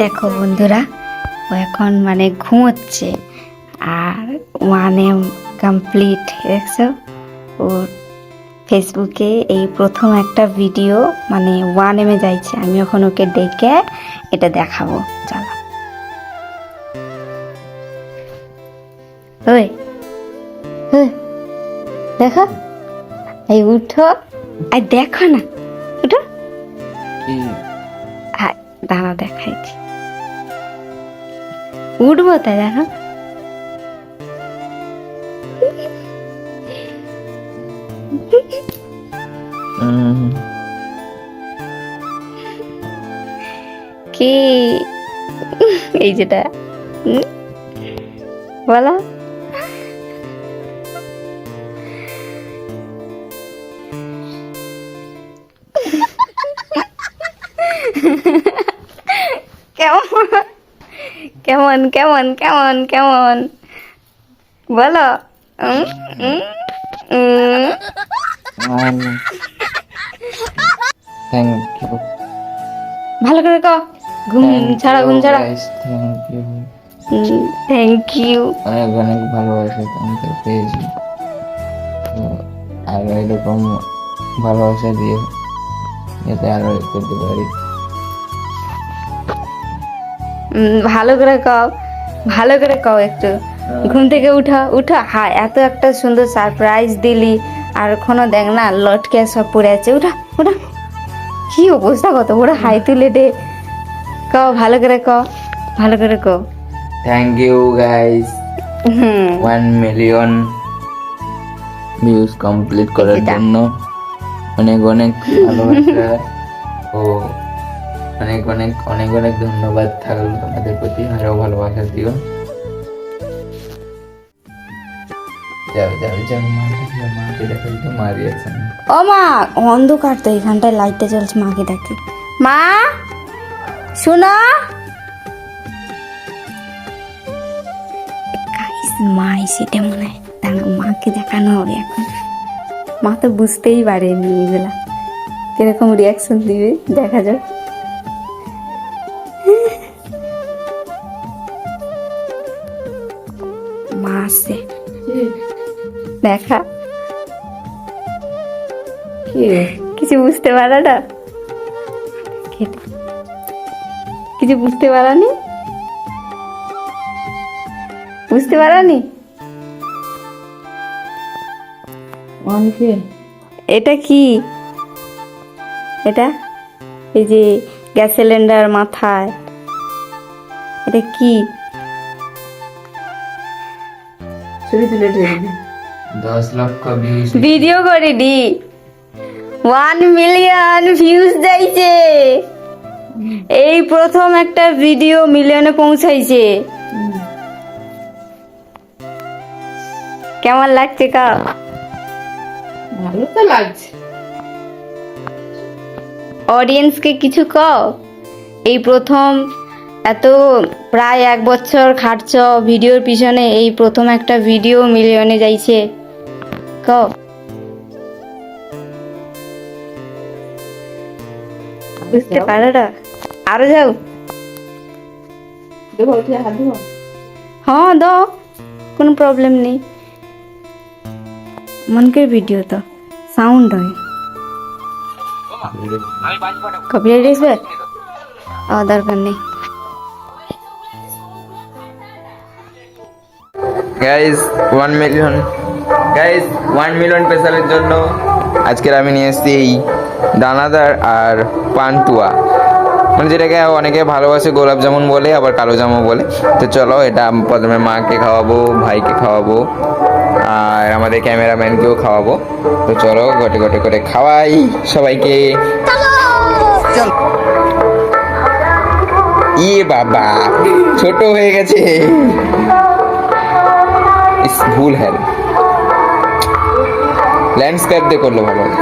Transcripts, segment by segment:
দেখো বন্ধুরা ও এখন মানে ঘুমোচ্ছে। আর ওয়ানে কমপ্লিট দেখছ? ওর ফেসবুকে এই প্রথম একটা ভিডিও মানে ওয়ান এমে যাইছে। আমি এখন ওকে ডেকে এটা দেখাবো। চলো। ওই, দেখো? এই উঠো। আর দেখো না। দাঁড়া দেখাইছি। উঠবো তাই দেখো কি? এই যেটা? বলো। কেমন? কেমন কেমন কেমন কেমন? বলো। ভালো করে ক ঘুম ছাড়া ঘুম ছাড়া। থ্যাংক ইউ থ্যাংক ইউ অনেক অনেক ভালোবাসা তোমাকে পেয়েছি। তো এরকম ভালোবাসা দিয়ে যাতে আরও করতে পারি। ভালো করে কও ভালো করে কও একটু। ঘুম থেকে উঠা উঠা হ্যাঁ এত একটা সুন্দর সারপ্রাইজ দিলি। আর এখনও দেখ না লটকে সব পড়ে আছে। উঠা উঠা। কি অবস্থা কত বড় হাই তুলে দে। কও ভালো করে কও ভালো করে কও। Thank you guys one million views complete করার। জন্য। অনেক অনেক ভালোবাসা। ও অনেক অনেক অনেক অনেক ধন্যবাদ থাকল তোমাদের প্রতি। আরও ভালোবাসা দিও। ও মা, অন্ধকার তো এখানটায় লাইটটা জ্বলছে, মাকে ডাকি। মা, শোনো। মা মনে হয় মাকে দেখানো হবে এখন। মা তো বুঝতেই পারেনি এগুলা। কীরকম রিয়াকশন দিবে, দেখা যাক। মা আসছে দেখা। কিছু বুঝতে পারো না? কিছু বুঝতে পারোনি বুঝতে পারোনি এটা কি? এটা? এই যে গ্যাস সিলিন্ডার মাথায়। এটা কি? দশ লক্ষ ভিউজ ভিডিও করে দি। ওয়ান মিলিয়ন ভিউজ যাইছে। এই প্রথম একটা ভিডিও মিলিয়নে পৌঁছাইছে। কেমন লাগছে কা ভালো তো লাগছে। অডিয়েন্সকে কিছু কও? এই প্রথম এত প্রায় এক বছর খাটছ ভিডিওর পিছনে এই প্রথম একটা ভিডিও মিলিয়নে যাইছে। ক? বুঝতে পারো না আরও যাও। হ্যাঁ দাও। কোনো প্রবলেম নেই। মনকের ভিডিও তো। সাউন্ড হয়। কপিরাইট আসবে ও দরকার নেই। Guys one million guys one million স্পেশালের জন্য আজকের আমি নিয়ে এসেছি এই দানাদার আর পান্তুয়া। মানে যেটাকে অনেকে ভালোবাসে গোলাপ জামুন বলে আবার কালো জামু বলে। তো চলো এটা প্রথমে মাকে খাওয়াবো ভাইকে খাওয়াবো আর আমাদের ক্যামেরাম্যানকেও খাওয়াবো। তো চলো গটে গটে করে খাওয়াই সবাইকে। ইয়ে বাবা ছোট হয়ে গেছে। ভুল হ্যাঁ ল্যান্ডস্কেপ দিয়ে করলে ভালো। হতো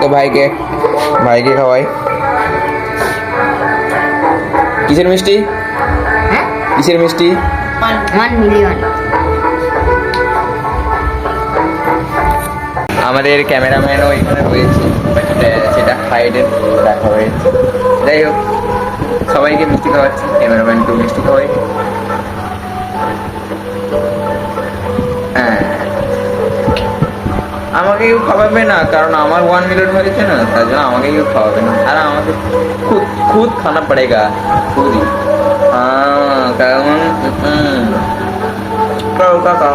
তো ভাইকে ভাইকে খাওয়াই। কিসের মিষ্টি? কিসের মিষ্টি? আমাদের ক্যামেরাম্যানও এখানে রয়েছে সেটা হাইডের রাখা হয়েছে। যাই হোক সবাইকে মিষ্টি খাওয়াচ্ছি ক্যামেরাম্যান কেউ মিষ্টি খাওয়াই। আমাকে কেউ খাওয়াবে না, কারণ আমার ওয়ান মিলিয়ন হয়েছে না, তার জন্য আমাকে কেউ খাওয়াবে না। আর আমাকে খুদ খুদ খানা পড়েগা, খুদই। কারণ কাকা